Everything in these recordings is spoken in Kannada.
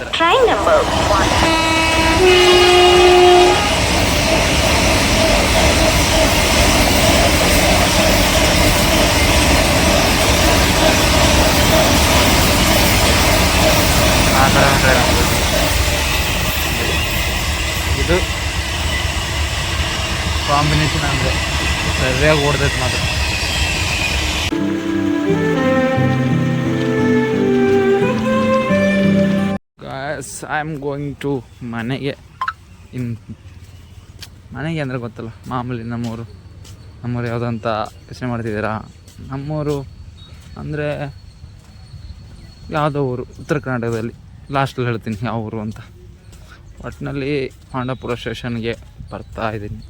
ಥರ Train number one. ಆ ಥರ ಟ್ರೈನ್ ಇದು ಕಾಂಬಿನೇಷನ್ ಅಂದರೆ ಸರಿಯಾಗಿ ಓಡ್ದೈತೆ ಮಾತ್ರ guys I am going to ಮನೆಗೆ. ಇನ್ ಮನೆಗೆ ಅಂದರೆ ಗೊತ್ತಲ್ಲ, ಮಾಮೂಲಿ ನಮ್ಮೂರು. ನಮ್ಮೂರು ಯಾವುದಂತ ಯೋಚನೆ ಮಾಡ್ತಿದ್ದೀರಾ? ನಮ್ಮೂರು ಅಂದರೆ ಯಾವುದೋ ಊರು, ಉತ್ತರ ಕರ್ನಾಟಕದಲ್ಲಿ. ಲಾಸ್ಟಲ್ಲಿ ಹೇಳ್ತೀನಿ, ಯಾವ ಊರು ಅಂತ. ಒಟ್ಟಿನಲ್ಲಿ ಪಾಂಡಪುರ ಸ್ಟೇಷನ್ಗೆ ಬರ್ತಾ ಇದ್ದೀನಿ.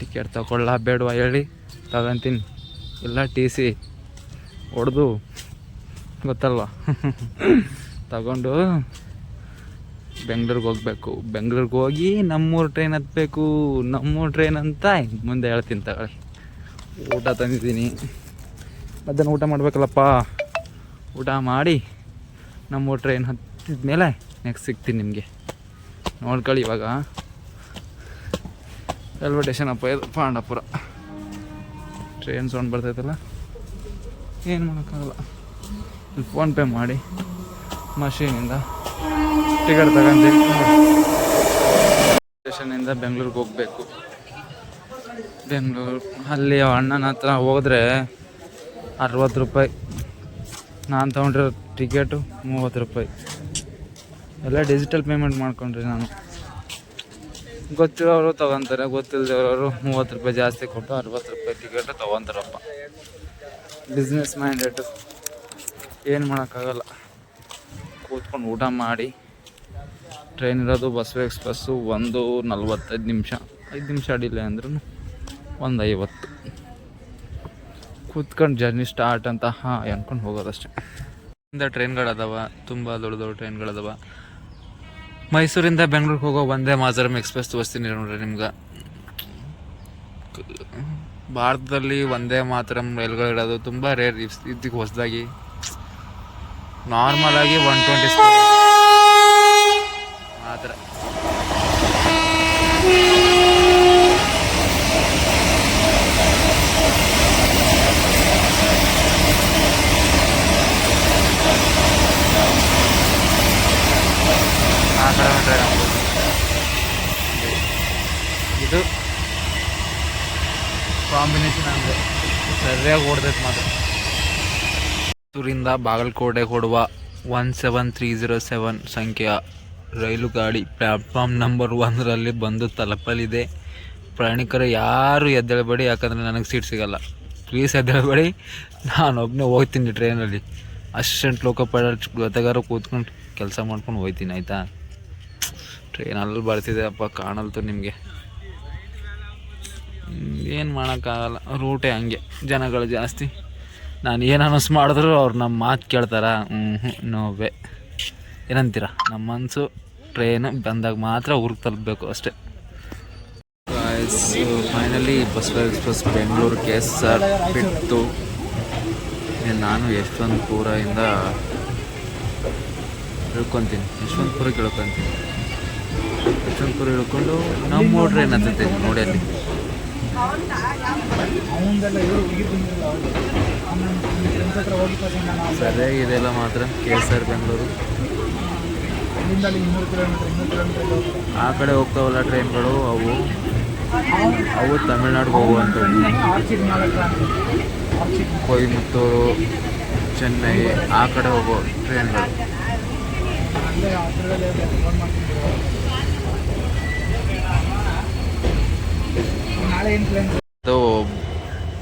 ಟಿಕೆಟ್ ತಗೊಳ್ಳ ಬೇಡವಾ ಹೇಳಿ. ತಗೊಂತೀನಿ. ಎಲ್ಲ ಟಿ ಸಿ ಹೊಡೆದು ಗೊತ್ತಲ್ವಾ? ತಗೊಂಡು ಬೆಂಗ್ಳೂರಿಗೆ ಹೋಗ್ಬೇಕು. ಬೆಂಗ್ಳೂರಿಗೆ ಹೋಗಿ ನಮ್ಮೂರು ಟ್ರೈನ್ ಹತ್ಬೇಕು. ನಮ್ಮೂರು ಟ್ರೈನ್ ಅಂತ ಮುಂದೆ ಹೇಳ್ತೀನಿ ತಗೊಳ್ಳಿ. ಊಟ ತಂದಿದ್ದೀನಿ. ಮಧ್ಯಾಹ್ನ ಊಟ ಮಾಡಬೇಕಲ್ಲಪ್ಪ. ಊಟ ಮಾಡಿ ನಮ್ಮೂರು ಟ್ರೈನ್ ಹತ್ತಿದ ಮೇಲೆ ನೆಕ್ಸ್ಟ್ ಸಿಗ್ತೀನಿ ನಿಮಗೆ. ನೋಡ್ಕೊಳ್ಳಿ ಇವಾಗ. ರೈಲ್ವೆ ಸ್ಟೇಷನ್ ಅಪ್ಪ, ಇದು ಪಾಂಡಪುರ. Train sound ಬರ್ತೈತಲ್ಲ? ಏನು ಮಾಡೋಕ್ಕಾಗಲ್ಲ. ಫೋನ್ಪೇ ಮಾಡಿ ಮಷೀನಿಂದ ಟಿಕೆಟ್ ತಗೊಂತೀನಿ ಸ್ಟೇಷನಿಂದ ಬೆಂಗಳೂರಿಗೆ ಹೋಗಬೇಕು. ಬೆಂಗಳೂರು ಅಲ್ಲಿ ಅಣ್ಣನ ಹತ್ರ ಹೋದರೆ ಅರವತ್ತು ರೂಪಾಯಿ. ನಾನು ತೊಗೊಂಡಿರೋ ಟಿಕೆಟು ಮೂವತ್ತು ರೂಪಾಯಿ. ಎಲ್ಲ ಡಿಜಿಟಲ್ ಪೇಮೆಂಟ್ ಮಾಡ್ಕೊಂಡ್ರಿ ನಾನು. ಗೊತ್ತಿರೋರು ತೊಗೊತಾರೆ ಗೊತ್ತಿಲ್ಲದವರು ಮೂವತ್ತು ರೂಪಾಯಿ ಜಾಸ್ತಿ ಕೊಟ್ಟು ಅರವತ್ತು ರೂಪಾಯಿ ಟಿಕೆಟ್ ತೊಗೊತಾರಪ್ಪ. ಬಿಸ್ನೆಸ್ ಮೈಂಡೆಡ್ ಏನು ಮಾಡೋಕ್ಕಾಗಲ್ಲ. ಕೂತ್ಕೊಂಡು ಊಟ ಮಾಡಿ. ಟ್ರೈನ್ ಇರೋದು ಬಸವ ಎಕ್ಸ್ಪ್ರೆಸ್ಸು ಒಂದು ನಲ್ವತ್ತೈದು ನಿಮಿಷ. ಐದು ನಿಮಿಷ ಅಡಿಲ್ಲ ಅಂದ್ರೂ ಒಂದು ಐವತ್ತು. ಕೂತ್ಕೊಂಡು ಜರ್ನಿ ಸ್ಟಾರ್ಟ್ ಅಂತ, ಹಾಂ, ಅನ್ಕೊಂಡು ಹೋಗೋದಷ್ಟೇ. ಇಂದ ಟ್ರೈನ್ಗಳದಾವ ತುಂಬ ದೊಡ್ಡ ದೊಡ್ಡ ಟ್ರೈನ್ಗಳದಾವ ಮೈಸೂರಿಂದ ಬೆಂಗ್ಳೂರಿಗೆ ಹೋಗೋ ಒಂದೇ ಮಾಜರಂ ಎಕ್ಸ್ಪ್ರೆಸ್ ತೋರಿಸ್ತೀನಿ ನೋಡ್ರಿ ನಿಮ್ಗೆ. ಭಾರತದಲ್ಲಿ ಒಂದೇ ಮಾತ್ರ ರೈಲ್ಗಳಿಡೋದು ತುಂಬ ರೇರ್ ಇದಕ್ಕೆ ಹೊಸದಾಗಿ. ನಾರ್ಮಲ್ ಆಗಿ ಒನ್ ಟ್ವೆಂಟಿ ಆ ಥರ ಆ ಥರ ಟ್ರೈನ್ ಆಗ್ಬೋದು. ಇದು ಕಾಂಬಿನೇಷನ್ ಅಂದರೆ ಸರಿಯಾಗಿ ಓಡ್ದೈತೆ ಮಾತ್ರ ಬಾಗಲಕೋಟೆ ಕೊಡುವ one seven three zero seven ಸಂಖ್ಯೆಯ ರೈಲು ಗಾಡಿ ಪ್ಲ್ಯಾಟ್ಫಾರ್ಮ್ ನಂಬರ್ ಒಂದರಲ್ಲಿ ಬಂದು ತಲುಪಲಿದೆ. ಪ್ರಯಾಣಿಕರು ಯಾರು ಎದ್ದೇಳಬೇಡಿ, ಯಾಕಂದರೆ ನನಗೆ ಸೀಟ್ ಸಿಗಲ್ಲ. ಪ್ಲೀಸ್ ಎದ್ದೇಳಬೇಡಿ. ನಾನೊಬ್ಬನೇ ಹೋಗ್ತೀನಿ ಟ್ರೈನಲ್ಲಿ ಅಸಿಸ್ಟೆಂಟ್ ಲೋಕೋ ಜೊತೆಗಾರ ಕೂತ್ಕೊಂಡು ಕೆಲಸ ಮಾಡ್ಕೊಂಡು ಹೋಗ್ತೀನಿ, ಆಯಿತಾ? ಟ್ರೈನ್ ಅಲ್ಲಿ ಬರ್ತಿದೆ ಅಪ್ಪ, ಕಾಣಲ್ತು ನಿಮಗೆ. ಏನು ಮಾಡೋಕ್ಕಾಗಲ್ಲ. ರೂಟೇ ಹಂಗೆ, ಜನಗಳು ಜಾಸ್ತಿ. ನಾನು ಏನು ಅನೌನ್ಸ್ ಮಾಡಿದ್ರು ಅವ್ರು ನಮ್ಮ ಮಾತು ಕೇಳ್ತಾರ. ಹ್ಞೂ ನೋವೇ ಏನಂತೀರ? ನಮ್ಮ ಮನಸ್ಸು ಟ್ರೈನ್ ಬಂದಾಗ ಮಾತ್ರ ಊರಿಗೆ ತಲುಪಬೇಕು ಅಷ್ಟೇ. Finally bus express Bengaluru K S R ಬಿಟ್ಟು. ನಾನು ಯಶವಂತಪುರದಿಂದ ಇಳ್ಕೊತೀನಿ. ಯಶವಂತಪುರಕ್ಕೆ ಇಳ್ಕೊತೀನಿ ಯಶವಂತಪುರ ಇಳ್ಕೊಂಡು ನಮ್ಮ ಟ್ರೈನ್ ಹತ್ತೈತೆ ನೋಡಿ ಅಲ್ಲಿ. ಸರಿಯಾಗಿದೆಯಲ್ಲ ಮಾತ್ರ ಕೆ ಎಸ್ ಆರ್ ಬೆಂಗಳೂರು. ಆ ಕಡೆ ಹೋಗ್ತಾವಲ್ಲ ಟ್ರೈನ್ಗಳು, ಅವು? ಅವು ತಮಿಳ್ನಾಡಿಗೆ ಹೋಗುವಂಥವು. ಕೊಯಮತ್ತೂರು, ಚೆನ್ನೈ, ಆ ಕಡೆ ಹೋಗೋ ಟ್ರೈನ್ಗಳು.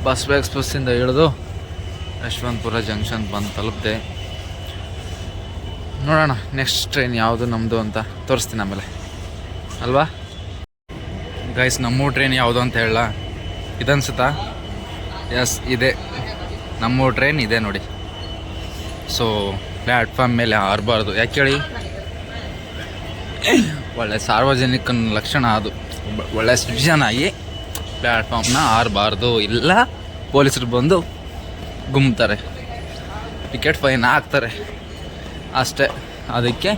ಬಸ್ ಎಕ್ಸ್ಪ್ರೆಸ್ಸಿಂದ ಇಳಿದು ಯಶವಂತಪುರ ಜಂಕ್ಷನ್ ಬಂದು ತಲುಪಿದೆ. ನೋಡೋಣ ನೆಕ್ಸ್ಟ್ ಟ್ರೈನ್ ಯಾವುದು ನಮ್ಮದು ಅಂತ ತೋರಿಸ್ತೀನಿ ಆಮೇಲೆ. ಅಲ್ವಾ? ಗೈಸ್ ನಮ್ಮೂರು ಟ್ರೈನ್ ಯಾವುದು ಅಂತ ಹೇಳ ಇದನ್ಸುತ್ತಾ? ಎಸ್ ಇದೆ. ನಮ್ಮ ಟ್ರೈನ್ ಇದೆ ನೋಡಿ. ಸೊ ಪ್ಲ್ಯಾಟ್ಫಾರ್ಮ್ ಮೇಲೆ ಹಾರಬಾರ್ದು. ಯಾಕೆ ಹೇಳಿ? ಒಳ್ಳೆ ಸಾರ್ವಜನಿಕನ ಲಕ್ಷಣ ಅದು. ಒಳ್ಳೆ ಸಿಟಿಜನ್ ಆಗಿ ಪ್ಲ್ಯಾಟ್ಫಾರ್ಮ್ನ ಹಾರಬಾರ್ದು. ಇಲ್ಲ, ಪೊಲೀಸರು ಬಂದು ಗುಮ್ತಾರೆ. ಟಿಕೆಟ್ ಫೈನ್ ಹಾಕ್ತಾರೆ. ಅಷ್ಟೇ. ಅದಕ್ಕೆ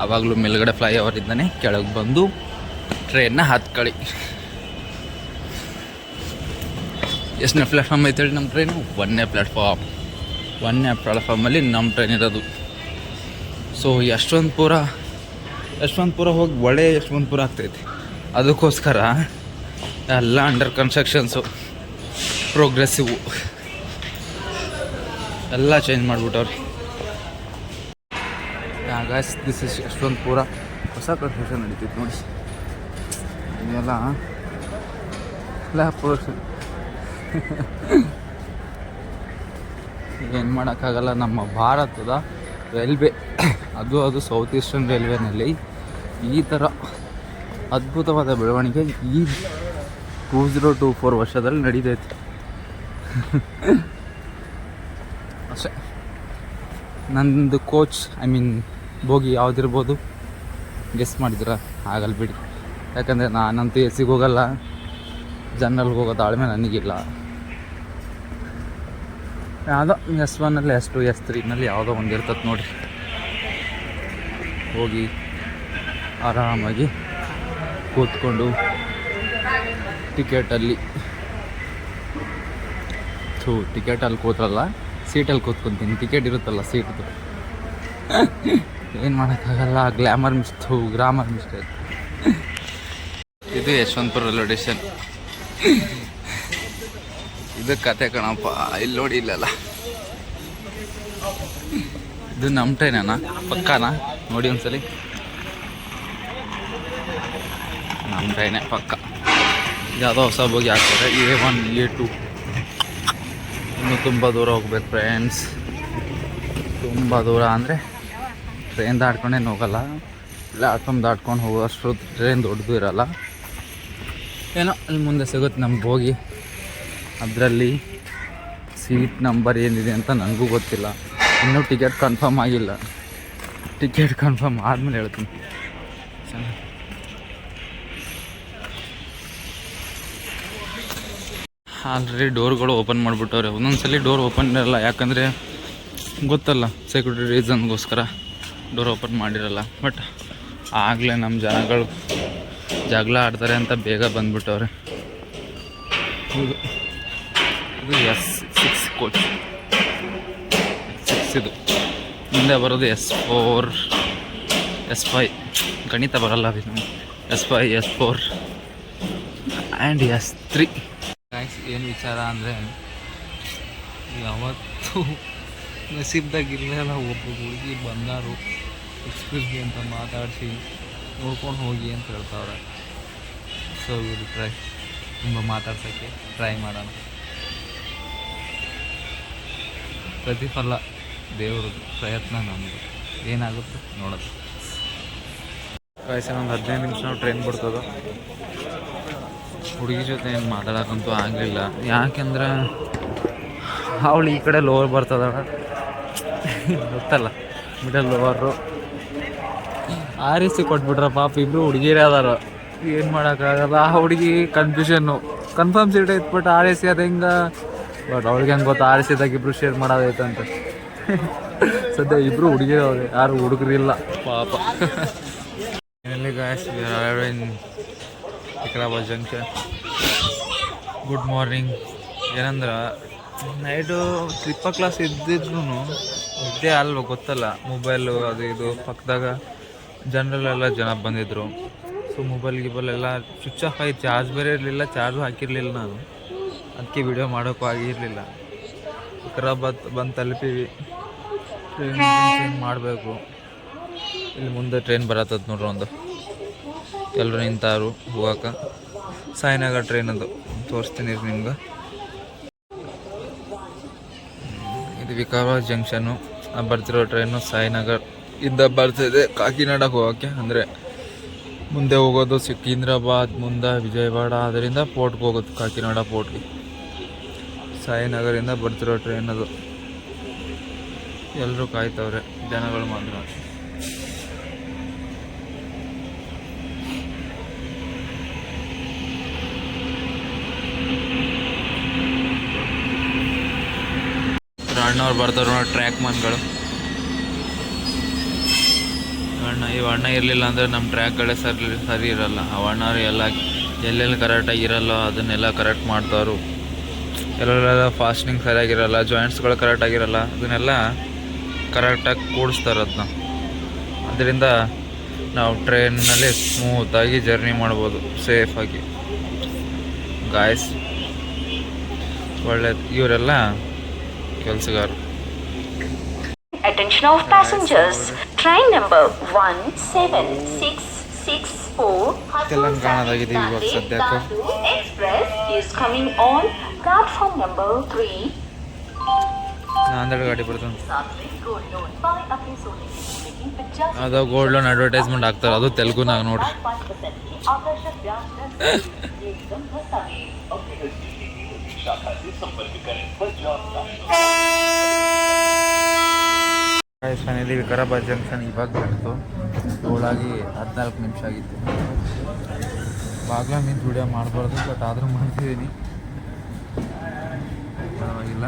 ಆವಾಗಲೂ ಮೇಲ್ಗಡೆ ಫ್ಲೈ ಓವರ್ ಇದ್ದಾನೆ. ಕೆಳಗೆ ಬಂದು ಟ್ರೈನ್ನ ಹತ್ಕೊಳ್ಳಿ ಎಷ್ಟನೇ ಪ್ಲ್ಯಾಟ್ಫಾರ್ಮ್ ಐತೆ ಹೇಳಿ ನಮ್ಮ ಟ್ರೈನು ಒಂದನೇ ಪ್ಲ್ಯಾಟ್ಫಾರ್ಮ್ ಒಂದನೇ ಪ್ಲ್ಯಾಟ್ಫಾರ್ಮಲ್ಲಿ ನಮ್ಮ ಟ್ರೈನ್ ಇರೋದು. ಸೊ ಯಶವಂತಪುರ ಯಶವಂತಪುರ ಹೋಗಿ ಒಳ್ಳೆ ಯಶವಂತಪುರ ಆಗ್ತೈತಿ. ಅದಕ್ಕೋಸ್ಕರ ಎಲ್ಲ ಅಂಡರ್ ಕನ್ಸ್ಟ್ರಕ್ಷನ್ಸು ಪ್ರೋಗ್ರೆಸಿವು ಎಲ್ಲ ಚೇಂಜ್ ಮಾಡಿಬಿಟ್ಟವ್ರಿ. ಗಾಯ್ಸ್ ದಿಸ್ ಇಸ್ ಅಷ್ಟೊಂದು ಪೂರ ಹೊಸ ಕನ್ಸ್ಟ್ರಕ್ಷನ್ ನಡೀತೈತೆ ನೋಡಿ. ಇದೆಲ್ಲ ಎಲ್ಲ ಏನು ಮಾಡೋಕ್ಕಾಗಲ್ಲ, ನಮ್ಮ ಭಾರತದ ರೈಲ್ವೆ. ಅದು ಅದು ಸೌತ್ ಈಸ್ಟರ್ನ್ ರೈಲ್ವೆನಲ್ಲಿ ಈ ಥರ ಅದ್ಭುತವಾದ ಬೆಳವಣಿಗೆ ಈ ಟೂ ಝೀರೋ ಟೂ ಫೋರ್ ವರ್ಷದಲ್ಲಿ ನಡೀತೈತೆ ಅಷ್ಟೇ ನಂದು ಕೋಚ್ ಐ ಮೀನ್ ಬೋಗಿ ಯಾವುದಿರ್ಬೋದು ಗೆಸ್ ಮಾಡಿದ್ರ ಆಗಲ್ಲ ಬಿಡಿ. ಯಾಕಂದರೆ ನಾನಂತೂ ಎ ಸಿಗೆ ಹೋಗಲ್ಲ. ಜನ್ರಲ್ಗೆ ಹೋಗೋ ತಾಳ್ಮೆ ನನಗಿಲ್ಲ. ಯಾವುದೋ ಎಸ್ ಒನ್ನಲ್ಲಿ ಎಸ್ ಟು ಎಸ್ ತ್ರೀನಲ್ಲಿ ಯಾವುದೋ ಒಂದು ಇರ್ತದೆ ನೋಡಿ ಹೋಗಿ ಆರಾಮಾಗಿ ಕೂತ್ಕೊಂಡು ಟಿಕೆಟಲ್ಲಿ ಥೂ ಟಿಕೆಟಲ್ಲಿ ಕೂತ್ರಲ್ಲ. ಸೀಟಲ್ಲಿ ಕೂತ್ಕೊಂತೀನಿ. ಟಿಕೆಟ್ ಇರುತ್ತಲ್ಲ ಸೀಟ್ದು. ಏನು ಮಾಡೋಕ್ಕಾಗಲ್ಲ ಗ್ಲಾಮರ್ ಮಿಸ್ತು ಗ್ರಾಮರ್ ಮಿಸ್ಟೇಕ್ ಇದು ಯಶವಂತಪುರ ರೈಲ್ವೆ ಸ್ಟೇಷನ್ ಇದು ಕತೆ ಕಣಪ್ಪ, ಇಲ್ಲಿ ನೋಡಿ ಇಲ್ಲಲ್ಲ. ಇದು ನಮ್ಮ ಟ್ರೈನಾ ಪಕ್ಕಾನಾ? ನೋಡಿ ಒಂದ್ಸಲಿ. ನಮ್ಮ ಟ್ರೈನೇ ಪಕ್ಕ. ಯಾವುದೋ ಹೊಸ ಬೋಗಿ ಹಾಕ್ತಾರೆ ಎ ಒನ್ ಎ ಟು ಇನ್ನು ತುಂಬ ದೂರ ಹೋಗ್ಬೇಕು ಫ್ರೆಂಡ್ಸ್ ತುಂಬ ದೂರ ಅಂದರೆ ಟ್ರೈನ್ ದಾಟ್ಕೊಂಡೇನು ಹೋಗಲ್ಲ. ಪ್ಲಾಟ್ಫಾರ್ಮ್ ದಾಟ್ಕೊಂಡು ಹೋಗೋಷ್ಟು ಟ್ರೈನ್ ದೊಡ್ಡದು ಇರಲ್ಲ. ಏನೋ ಅಲ್ಲಿ ಮುಂದೆ ಸಿಗುತ್ತೆ ನಮ್ಗೆ ಹೋಗಿ ಅದರಲ್ಲಿ ಸೀಟ್ ನಂಬರ್ ಏನಿದೆ ಅಂತ ನನಗೂ ಗೊತ್ತಿಲ್ಲ. ಇನ್ನೂ ಟಿಕೆಟ್ ಕನ್ಫರ್ಮ್ ಆಗಿಲ್ಲ. ಟಿಕೆಟ್ ಕನ್ಫರ್ಮ್ ಆದಮೇಲೆ ಹೇಳ್ತೀನಿ. ಆಲ್ರೆಡಿ ಡೋರ್ಗಳು ಓಪನ್ ಮಾಡಿಬಿಟ್ಟವ್ರೆ. ಒಂದೊಂದ್ಸಲಿ ಡೋರ್ ಓಪನ್ ಇರಲ್ಲ. ಯಾಕಂದರೆ ಗೊತ್ತಲ್ಲ ಸೆಕ್ಯೂರಿಟಿ ರೀಸನ್ಗೋಸ್ಕರ ಡೋರ್ ಓಪನ್ ಮಾಡಿರಲ್ಲ. ಬಟ್ ಆಗಲೇ ನಮ್ಮ ಜನಗಳು ಜಗಳ ಆಡ್ತಾರೆ ಅಂತ ಬೇಗ ಬಂದ್ಬಿಟ್ಟವ್ರೆ. ಇದು ಇದು ಎಸ್ ಸಿಕ್ಸ್ ಕೋಚ್ ಸಿಕ್ಸ್ ಇದು. ಮುಂದೆ ಬರೋದು ಎಸ್ ಫೋರ್ ಎಸ್ ಫೈ ಗಣಿತ ಬರಲ್ಲ S phi S four and S three ಏನು ವಿಚಾರ ಅಂದರೆ, ಯಾವತ್ತೂ ನಸೀಬ್ದಾಗಿರಲಿಲ್ಲ ಒಬ್ಬ ಹುಡುಗಿ ಬಂದಾರು, ಎಕ್ಸ್ಕ್ಯೂಸ್ ಅಂತ ಮಾತಾಡಿಸಿ ನೋಡ್ಕೊಂಡು ಹೋಗಿ ಅಂತ ಹೇಳ್ತಾವ್ರೆ. ಸೊ ವಿಲ್ ಟ್ರೈ ತುಂಬ ಮಾತಾಡ್ಸೋಕ್ಕೆ ಟ್ರೈ ಮಾಡೋಣ. ಪ್ರತಿಫಲ ದೇವ್ರದ್ದು ಪ್ರಯತ್ನ ನಮ್ಮದು ಏನಾಗುತ್ತೆ ನೋಡೋದು ವಯಸ್ಸಿನ ಒಂದು ಹದಿನೈದು ನಿಮಿಷ ನಾವು ಟ್ರೈನ್ ಬಿಡ್ತದ? ಹುಡುಗಿ ಜೊತೆ ಏನು ಮಾತಾಡೋಕ್ಕಂತೂ ಆಗಲಿಲ್ಲ. ಯಾಕೆಂದ್ರೆ ಅವಳು ಈ ಕಡೆ ಲೋವರ್ ಬರ್ತದಳ ಗೊತ್ತಲ್ಲ ಮಿಡಲ್ ಲೋವರು ಆರಿಸಿ ಕೊಟ್ಬಿಟ್ರ ಪಾಪ ಇಬ್ಬರು ಹುಡುಗಿರೇ ಅದಾರ. ಏನು ಮಾಡೋಕ್ಕಾಗಲ್ಲ, ಆ ಹುಡುಗಿ ಕನ್ಫ್ಯೂಷನ್ನು ಕನ್ಫರ್ಮ್ ಸೀಟ್ ಐತೆ ಬಟ್ ಆರ್ ಎ ಸಿ ಅದು ಹೆಂಗೆ? ಬಟ್ ಅವ್ಳಿಗೆ ಹೆಂಗೆ ಗೊತ್ತು ಆರ್ ಎ ಸಿದಾಗ ಇಬ್ಬರು ಶೇರ್ ಮಾಡೋದೈತಂತ ಸದ್ಯ ಇಬ್ಬರು ಹುಡುಗಿರವ್ರೆ ಯಾರು ಹುಡುಗರಿಲ್ಲ, ಪಾಪ. ವಿಕ್ರಾಬಾದ್ ಜಂಕ್ಷನ್ ಗುಡ್ ಮಾರ್ನಿಂಗ್ ಏನಂದ್ರೆ, ನೈಟು ಟ್ರಿಪ್ಪ ಕ್ಲಾಸ್ ಇದ್ದಿದ್ರು ಇದ್ದೇ ಅಲ್ವ ಗೊತ್ತಲ್ಲ ಮೊಬೈಲು ಅದು ಇದು ಪಕ್ಕದಾಗ ಜನರಲ್ಲೆಲ್ಲ ಜನ ಬಂದಿದ್ದರು ಸೊ ಮೊಬೈಲ್ ಗಿಬಲ್ ಎಲ್ಲ ಸ್ವಿಚ್ ಆಫ್ ಆಗಿ ಚಾರ್ಜ್ ಬೇರೆ ಇರಲಿಲ್ಲ ಚಾರ್ಜು ಹಾಕಿರಲಿಲ್ಲ ನಾನು. ಅದಕ್ಕೆ ವಿಡಿಯೋ ಮಾಡೋಕ್ಕೂ ಆಗಿರಲಿಲ್ಲ. ವಿಕ್ರಾಬಾದ್ ಬಂದು ತಲುಪೀವಿ. ಟ್ರೈನ್ ಮಾಡಬೇಕು. ಇಲ್ಲಿ ಮುಂದೆ ಟ್ರೈನ್ ಬರತ್ತದ ನೋಡ್ರಿ ಒಂದು. ಎಲ್ಲರೂ ನಿಂತಾರು, ಹೋಗಾಕ. ಸಾಯಿನಗರ್ ಟ್ರೈನ್ ಅದು. ತೋರಿಸ್ತೀನಿ ನಿಮ್ಗೆ. ಇದು ವಿಕಾರಾಬಾದ್ ಜಂಕ್ಷನ್ನು ಆ ಬರ್ತಿರೋ ಟ್ರೈನು ಸಾಯಿನಗರ್ ಇಂದ ಬರ್ತಿದೆ ಕಾಕಿನಾಡಕ್ಕೆ ಹೋಗೋಕ್ಕೆ. ಅಂದರೆ ಮುಂದೆ ಹೋಗೋದು ಸಿಕಿಂದ್ರಾಬಾದ್, ಮುಂದೆ ವಿಜಯವಾಡ, ಅದರಿಂದ ಪೋರ್ಟ್ಗೆ ಹೋಗೋದು ಕಾಕಿನಾಡ ಪೋರ್ಟ್ಗೆ ಸಾಯಿನಗರಿಂದ ಬರ್ತಿರೋ ಟ್ರೈನ್ ಅದು. ಎಲ್ಲರೂ ಕಾಯ್ತವ್ರೆ, ಜನಗಳು ಮಾತ್ರ. ಅಣ್ಣವ್ರು ಬರ್ತಾರೆ ನೋಡಿ ಟ್ರ್ಯಾಕ್ ಮನ್ಗಳು ಅಣ್ಣ, ಇವು ಅಣ್ಣ ಇರಲಿಲ್ಲ ಅಂದರೆ ನಮ್ಮ ಟ್ರ್ಯಾಕ್ಗಳೇ ಸರಿ ಸರಿ ಇರಲ್ಲ. ಆ ಅಣ್ಣವ್ರು ಎಲ್ಲ ಎಲ್ಲೆಲ್ಲಿ ಕರೆಕ್ಟಾಗಿ ಇರಲ್ಲ ಅದನ್ನೆಲ್ಲ ಕರೆಕ್ಟ್ ಮಾಡ್ತಾರು ಎಲ್ಲೆಲ್ಲ ಫಾಸ್ಟಿಂಗ್ ಸರಿಯಾಗಿರಲ್ಲ ಜಾಯಿಂಟ್ಸ್ಗಳು ಕರೆಕ್ಟಾಗಿರಲ್ಲ ಅದನ್ನೆಲ್ಲ ಕರೆಕ್ಟಾಗಿ ಕೂಡಿಸ್ತಾರೆ ಅದನ್ನ ಅದರಿಂದ ನಾವು ಟ್ರೈನಲ್ಲಿ ಸ್ಮೂತಾಗಿ ಜರ್ನಿ ಮಾಡ್ಬೋದು ಸೇಫಾಗಿ ಗಾಯಸ್ ಒಳ್ಳೆ ಇವರೆಲ್ಲ ಕೆಲಸಗಾರರು attention of passengers train number one seven six six four ತೆಲಂಗಾಣದಾಗಿದೆ ಇವಾಗ ಸದ್ಯ express is coming on platform number three Nanded ಗಾಡಿ ಬರ್ತಾನೆ ಅದು ಗೋಲ್ಡ್ ಲೋನ್ ಅಡ್ವರ್ಟೈಸ್ಮೆಂಟ್ ಹಾಕ್ತಾರೆ. ಅದು ತೆಲುಗುನಾಗ ನೋಡ್ರಿ. ಆಕರ್ಷಕ ಬ್ಯಾಂಕ್ ಓಕೆ पाँच परसेंट की आकर्षक ब्याज दर से एकदम दस्तावेज ಫೈನಲಿ ವಿಕಾರಾಬಾದ್ ಜಂಕ್ಷನ್ ಇವಾಗ ಬಂತು ಏಳಾಗಿ ಹದಿನಾಲ್ಕು ನಿಮಿಷ ಆಗಿತ್ತು ಬಾಗ್ಲ ನಿಂತು ವಿಡಿಯೋ ಮಾಡಬಾರ್ದು ಬಟ್ ಆದರೂ ಮಾಡ್ತಿದ್ದೀನಿ ಪರವಾಗಿಲ್ಲ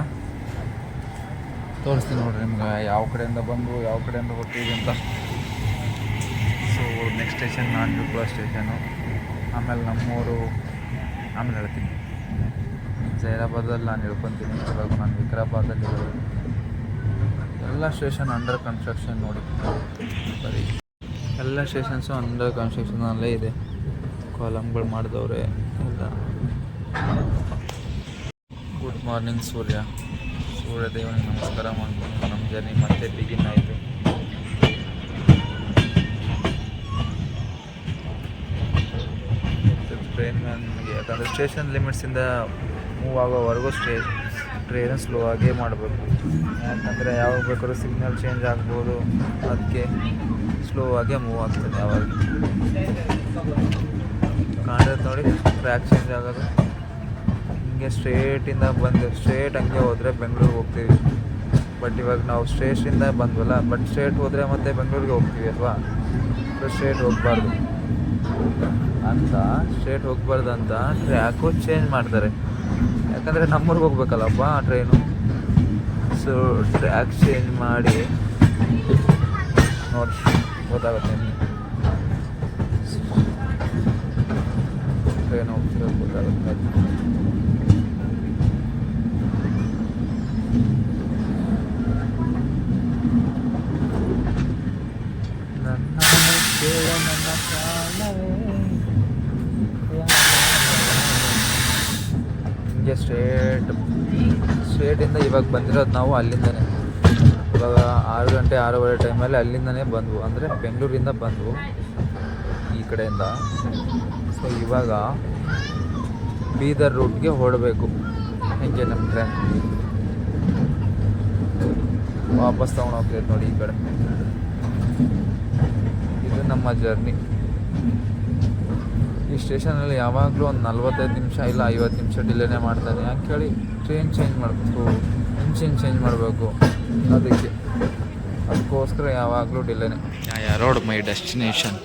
ತೋರಿಸ್ತೀನಿ ನೋಡ್ರಿ ನಿಮ್ಗೆ ಯಾವ ಕಡೆಯಿಂದ ಬಂದು ಯಾವ ಕಡೆಯಿಂದ ಹೊಟ್ಟಿದೆ ಅಂತ ಸೊ ನೆಕ್ಸ್ಟ್ ಸ್ಟೇಷನ್ ನಾನ್ಬಿಕುಳ ಸ್ಟೇಷನು ಆಮೇಲೆ ನಮ್ಮೂರು ಆಮೇಲೆ ಹೇಳ್ತೀನಿ ಜೈರಾಬಾದಲ್ಲಿ ನಾನು ಇಳ್ಕೊತೀನಿ ಇವಾಗ ನಾನು ವಿಕ್ರಾಬಾದಲ್ಲಿ ಎಲ್ಲ ಸ್ಟೇಷನ್ ಅಂಡರ್ ಕನ್ಸ್ಟ್ರಕ್ಷನ್ ನೋಡಿ. ಸರಿ ಎಲ್ಲ ಸ್ಟೇಷನ್ಸು ಅಂಡರ್ ಕನ್ಸ್ಟ್ರಕ್ಷನಲ್ಲೇ ಇದೆ. ಕಾಲಮ್ಗಳು ಮಾಡಿದವ್ರೆ ಎಲ್ಲ. ಗುಡ್ ಮಾರ್ನಿಂಗ್ ಸೂರ್ಯ. ಸೂರ್ಯ ದೇವನಿಗೆ ನಮಸ್ಕಾರ ಮಾಡ್ಕೊಂಡು ನಮ್ಮ ಜರ್ನಿ ಮತ್ತೆ ಬಿಗಿನ್ ಆಯಿತು. ಟ್ರೈನ್ ನನಗೆ ಯಾಕಂದರೆ ಸ್ಟೇಷನ್ ಲಿಮಿಟ್ಸಿಂದ ಮೂವ್ ಆಗೋವರೆಗೂ ಸ್ಟೇ ಟ್ರೈನ್ ಸ್ಲೋ ಆಗೇ ಮಾಡಬೇಕು. ಯಾಕಂದರೆ ಯಾವಾಗ ಬೇಕಾದ್ರೂ ಸಿಗ್ನಲ್ ಚೇಂಜ್ ಆಗ್ಬೋದು. ಅದಕ್ಕೆ ಸ್ಲೋ ಆಗೇ ಮೂವ್ ಆಗ್ತದೆ ಯಾವಾಗ. ಕಾಣ್ತದೆ ನೋಡಿ, ಟ್ರ್ಯಾಕ್ ಚೇಂಜ್ ಆಗೋದು. ಹಿಂಗೆ ಸ್ಟ್ರೇಟಿಂದ ಬಂದು, ಸ್ಟ್ರೇಟ್ ಹಂಗೆ ಹೋದರೆ ಬೆಂಗಳೂರಿಗೆ ಹೋಗ್ತೀವಿ. ಬಟ್ ಇವಾಗ ನಾವು ಸ್ಟೇಷನಿಂದ ಬಂದ್ವಲ್ಲ, ಬಟ್ ಸ್ಟ್ರೇಟ್ ಹೋದರೆ ಮತ್ತೆ ಬೆಂಗಳೂರಿಗೆ ಹೋಗ್ತೀವಿ ಅಲ್ವಾ? ಸ್ಟ್ರೇಟ್ ಹೋಗ್ಬಾರ್ದು. ಅಂತ, ಸ್ಟ್ರೇಟ್ ಹೋಗಬಾರ್ದು ಅಂತ ಟ್ರ್ಯಾಕು ಚೇಂಜ್ ಮಾಡ್ತಾರೆ. ಯಾಕಂದರೆ ನಮ್ಮೂರಿಗೆ ಹೋಗ್ಬೇಕಲ್ಲಪ್ಪ ಟ್ರೈನು ಸೊ ಟ್ರ್ಯಾಕ್ ಚೇಂಜ್ ಮಾಡಿ ನೋಡಿ ಗೊತ್ತಾಗುತ್ತೆ ಟ್ರೈನ್ ಹೋಗ್ತಿರೋದು ಗೊತ್ತಾಗುತ್ತೆ. ನನ್ನ ನನ್ನ ಹಿಂಗೆ ಸ್ಟ್ರೇಟ್ ಸ್ಟ್ರೇಟಿಂದ ಇವಾಗ ಬಂದಿರೋದು ನಾವು ಅಲ್ಲಿಂದನೇ. ಇವಾಗ ಆರು ಗಂಟೆ, ಆರೂವರೆ ಟೈಮಲ್ಲಿ ಅಲ್ಲಿಂದನೇ ಬಂದವು. ಅಂದರೆ ಬೆಂಗಳೂರಿಂದ ಬಂದವು ಈ ಕಡೆಯಿಂದ. ಸೊ ಇವಾಗ ಬೀದರ್ ರೂಟ್ಗೆ ಹೊರಡಬೇಕು. ಹೆಂಗೆ ನಮ್ಮ ಟ್ರೈನ್ ವಾಪಸ್ ತೊಗೊಂಡು ನೋಡಿ ಈ ಕಡೆ. ಇದು ನಮ್ಮ ಜರ್ನಿ ಈ ಸ್ಟೇಷನಲ್ಲಿ ಯಾವಾಗಲೂ ಒಂದು ನಲ್ವತ್ತೈದು ನಿಮಿಷ ಇಲ್ಲ ಐವತ್ತು ನಿಮಿಷ ಡಿಲೇನೇ ಮಾಡ್ತಾನೆ. ಯಾಕೆ ಹೇಳಿ ಟ್ರೈನ್ ಚೇಂಜ್ ಮಾಡಬೇಕು. ಇಂಜಿನ್ ಚೇಂಜ್ ಮಾಡಬೇಕು. ಅದಕ್ಕೆ. ಅದಕ್ಕೋಸ್ಕರ ಯಾವಾಗಲೂ ಡಿಲೇನೇ. ರೋಡ್, ಮೈ ಡೆಸ್ಟಿನೇಷನ್.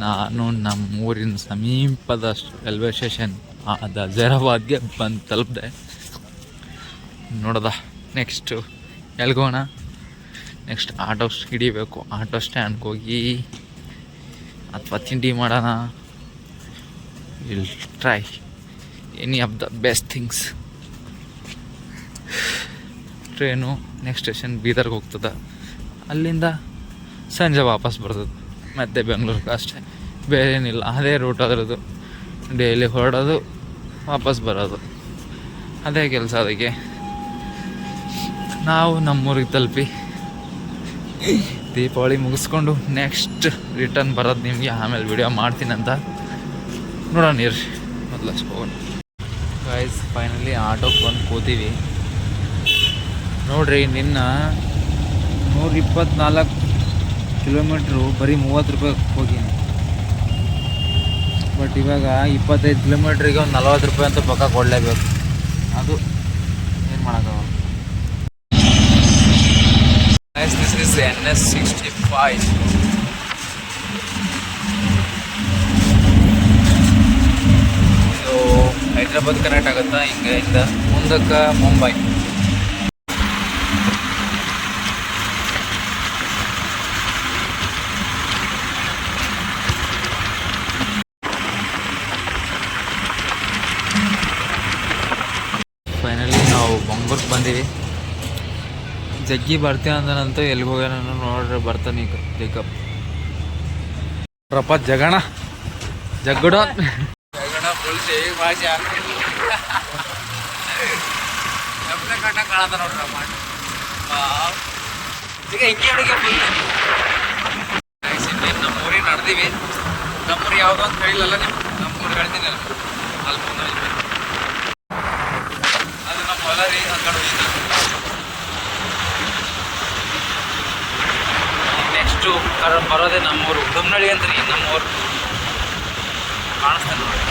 ನಾನು ನಮ್ಮ ಊರಿನ ಸಮೀಪದ ರೈಲ್ವೆ ಸ್ಟೇಷನ್ ಆದ ಜರಾಬಾದ್ಗೆ ಬಂದು ತಲುಪಿದೆ. ನೋಡ್ದ? ನೆಕ್ಸ್ಟು ಎಲ್ಗೋಣ ನೆಕ್ಸ್ಟ್ ಆಟೋ ಹಿಡಿಬೇಕು. ಆಟೋ ಸ್ಟ್ಯಾಂಡ್ಗೆ ಹೋಗಿ. ಅಥವಾ ತಿಂಡಿ ಮಾಡೋಣ. Will try any of the best things train next station ಬೀದರ್ಗೆ ಹೋಗ್ತದೆ. ಅಲ್ಲಿಂದ ಸಂಜೆ ವಾಪಸ್ ಬರ್ತದೆ. ಮತ್ತೆ ಬೆಂಗ್ಳೂರಿಗೆ ಅಷ್ಟೇ. ಬೇರೆ ಏನಿಲ್ಲ ಅದೇ ರೂಟ್ ಅದರದ್ದು. ಡೈಲಿ ಹೊರಡೋದು, ವಾಪಸ್ ಬರೋದು. ಅದೇ ಕೆಲಸ ಅದಕ್ಕೆ. ನಾವು ನಮ್ಮೂರಿಗೆ ತಲುಪಿ ದೀಪಾವಳಿ ಮುಗಿಸ್ಕೊಂಡು ನೆಕ್ಸ್ಟ್ ರಿಟರ್ನ್ ಬರೋದು ನಿಮಗೆ ಆಮೇಲೆ ವಿಡಿಯೋ ಮಾಡ್ತೀನಂತ. ನೋಡೋಣ ಇರ್ರಿ ಮೊದಲು ಹೋಗೋಣ ಗೈಸ್ ಫೈನಲಿ ಆಟೋಗೆ ಬಂದು ಕೂತೀವಿ. ನೋಡ್ರಿ, ನಿನ್ನ ನೂರ ಇಪ್ಪತ್ನಾಲ್ಕು ಕಿಲೋಮೀಟ್ರು ಬರೀ ಮೂವತ್ತು ರೂಪಾಯಿ ಹೋಗೀನಿ ಬಟ್ ಇವಾಗ ಇಪ್ಪತ್ತೈದು ಕಿಲೋಮೀಟ್ರಿಗೆ ಒಂದು ನಲ್ವತ್ತು ರೂಪಾಯಿ ಅಂತ ಪಕ್ಕ ಕೊಡಲೇಬೇಕು. ಅದು ಏನು ಮಾಡೋಕ್ಕಾಗಲ್ಲ. This is N S sixty five Hyderabad connect ಆಗುತ್ತೆ ಹಿಂಗೆ ಇಂದ ಮುಂದಕ್ಕೆ ಮುಂಬೈ. ಫೈನಲಿ ನಾವು ಮಂಗ್ಳೂರ್ಗೆ ಬಂದೀವಿ. ಜಗ್ಗಿ ಬರ್ತೀನಿ ಅಂದನಂತೂ ಎಲ್ಲಿಗೆ ಹೋಗ್ಯಾನ ನೋಡ್ರಿ, ಬರ್ತಾನೆ ಈಗ ಪಿಕಪ್ ಜಗಣ ಜಗ್ಗಡ ಸೇವಿಂಗ್ ಭಾಷೆ ನಮ್ಮನೆ ಕಣ್ಣ ಕಾಣತ ನೋಡ್ರಿ ರಪ್ಪ ಈಗ ಹಿಂಗೆ ಅಡುಗೆ ಫುಲ್ ನಮ್ಮೂರಿಗೆ ನಡೆದೀವಿ. ನಮ್ಮೂರು ಯಾವುದು ಅಂತ ಹೇಳಿಲ್ಲಲ್ಲ ನೀವು? ನಮ್ಮೂರು ಹೇಳ್ತೀನಿ ಅಲ್ಲಿ ಮುಂದೆ ಅದು ನಮ್ಮ ಹೊಲ ರೀ ಆ ಕಡೆ ನೆಕ್ಸ್ಟು ಬರೋದೇ ನಮ್ಮೂರು. ಗಮ್ನಳ್ಳಿ ಅಂತ ರೀ ನಮ್ಮೂರು. ಕಾಣಿಸ್ತಾನೆ ನೋಡಿ